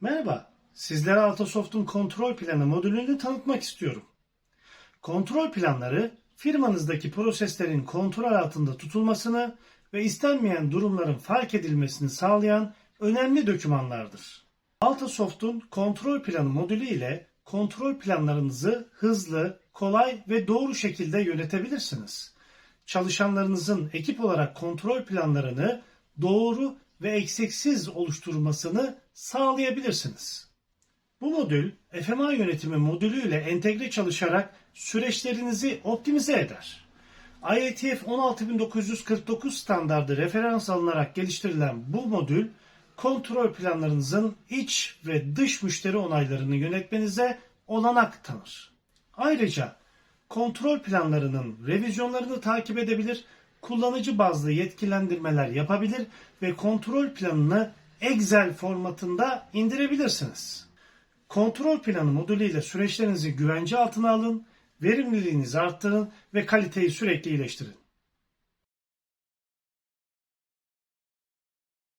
Merhaba, sizlere Altasoft'un kontrol planı modülünü tanıtmak istiyorum. Kontrol planları, firmanızdaki proseslerin kontrol altında tutulmasını ve istenmeyen durumların fark edilmesini sağlayan önemli dokümanlardır. Altasoft'un kontrol planı modülü ile kontrol planlarınızı hızlı, kolay ve doğru şekilde yönetebilirsiniz. Çalışanlarınızın ekip olarak kontrol planlarını doğru ve eksiksiz oluşturmasını sağlayabilirsiniz. Bu modül FMA yönetimi modülü ile entegre çalışarak süreçlerinizi optimize eder. IATF 16949 standardı referans alınarak geliştirilen bu modül kontrol planlarınızın iç ve dış müşteri onaylarını yönetmenize olanak tanır. Ayrıca kontrol planlarının revizyonlarını takip edebilir, kullanıcı bazlı yetkilendirmeler yapabilir ve kontrol planını Excel formatında indirebilirsiniz. Kontrol planı modülüyle süreçlerinizi güvence altına alın, verimliliğinizi arttırın ve kaliteyi sürekli iyileştirin.